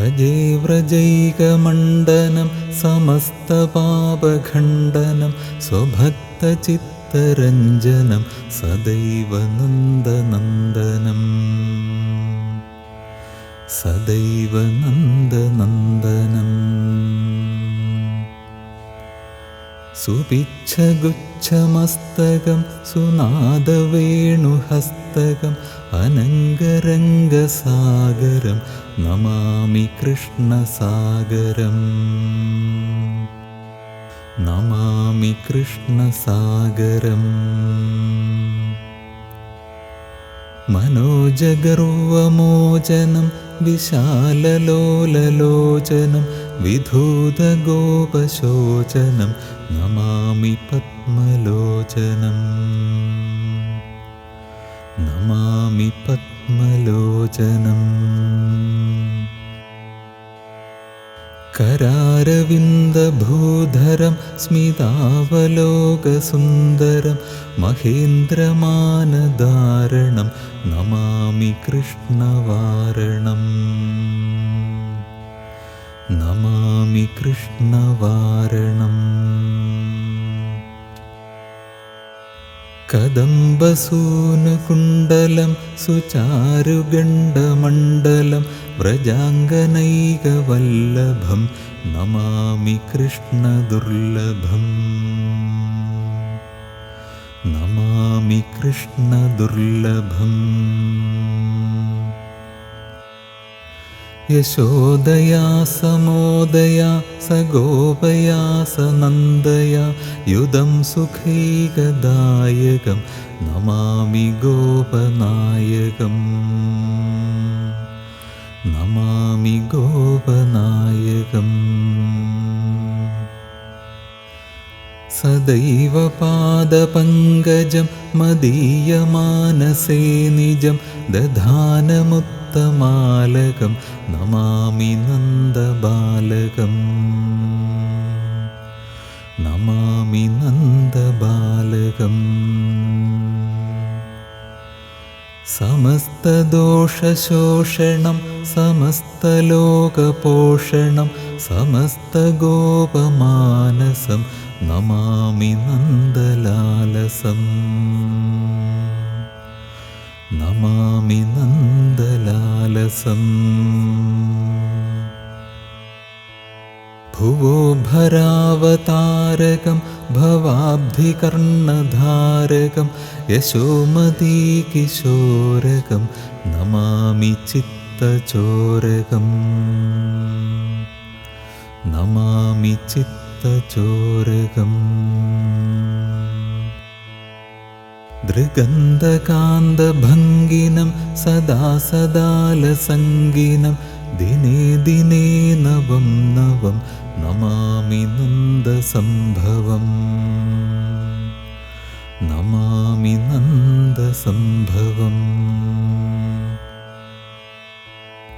ഭജേ വ്രജൈകമണ്ഡനം സമസ്തപാപഖണ്ഡനം സ്വഭക്തചിത്തരഞ്ജനം സദൈവ നന്ദനന്ദനം സദൈവ നന്ദനന്ദനം सुपिच्छगुच्छमस्तकं सुनादवेणुहस्तकम् अनङ्गरङ्गसागरं नमामि कृष्णसागरम्। नमामि कृष्णसागरम्। मनोजगर्वमोचनं विशाललोललोचनं विधूतगोपशोचनं नमामि पद्मलोचनम्। नमामि पद्मलोचनम्। करारविन्दभूधरं स्मितावलोकसुन्दरं महेन्द्रमानदारणं नमामि कृष्णवारणम्। नमामि कृष्णवारणम् कदम्बसूनुकुण्डलं सुचारुगण्डमण्डलं व्रजाङ्गनैकवल्लभं नमामि कृष्णदुर्लभम् नमामि कृष्णदुर्लभम् यशोदया समोदया सगोपया सनन्दया युधं सुखैकदायकं नमामि गोपनायकम्। नमामि गोपनायकम्। सदैव पादपङ्कजं मदीयमानसे निजं दधानमुत्तमालकं नमामि नन्दबालकम् नमामि नन्दबालकम् समस्तदोषशोषणं समस्तलोकपोषणं समस्तगोपमानसं नमामि नन्दलालसम् नमामि नन्दलालसम्। भुवो भरावतारकं भवाब्धिकर्णधारकं यशोमतीकिशोरकं नमामि चित्तचोरकम्। नमामि चित्तचोरकम् दृगन्धकान्तभङ्गिनं सदा सदालसङ्गिनं दिने दिने नवं नवं नमामि नन्दसम्भवम्। नमामि नन्दसम्भवम्।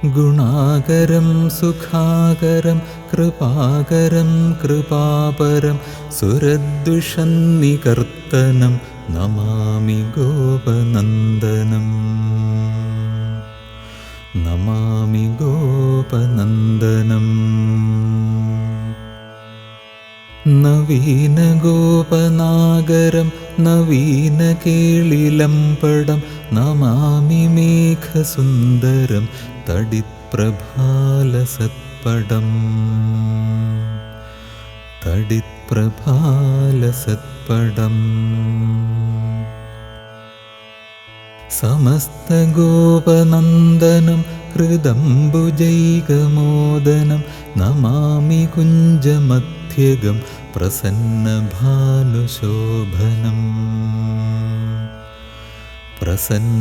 गुणाकरं सुखाकरं कृपाकरं कृपापरं सुरद्विषन्निकर्तनं नमामि गोपनन्दनम्। नमामि गोपनन्दनम्। नवीनगोपनागरं नवीनकेलिलम्पडं नमामि मेघसुन्दरं तडित्प्रभालसत्पडम् समस्तगोपनन्दनं हृदम्बुजैकमोदनं नमामि कुञ्जमध्यगं प्रसन्नभानुशोभनम् प्रसन्नभानुशोभनम्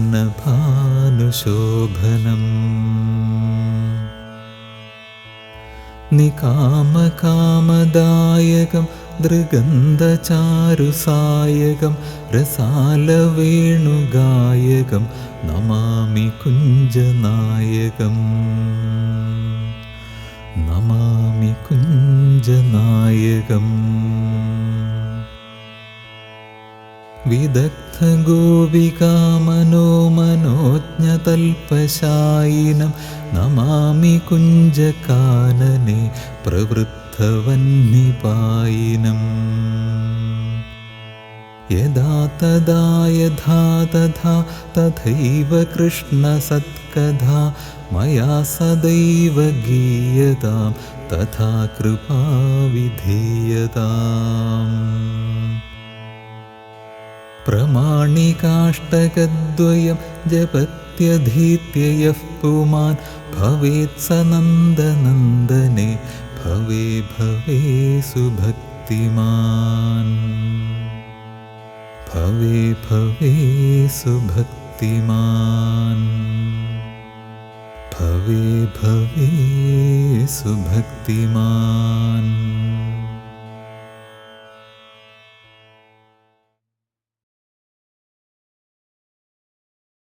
ദൃഗന്ധചാരുസായകം രസാലവേണുഗായകം നമാമി കുഞ്ചനായകം. നമാമി കുഞ്ചനായകം. വിദഗ്ധഗോപികാമനോ നമാമി കുഞ്ചകാനനെ പ്രവൃത്തി प्रवृद्धवह्निपायिनम् यदा तदा यथा तथा तथैव कृष्णसत्कथा मया सदैव गीयतां तथा कृपा विधीयताम्। प्रमाणिकाष्टकद्वयं जपत्यधीत्य यः पुमान् भवेत् स नन्दनन्दने भवे भवे सुभक्तिमान्। भवे भवे सुभक्तिमान्। भवे भवे सुभक्तिमान्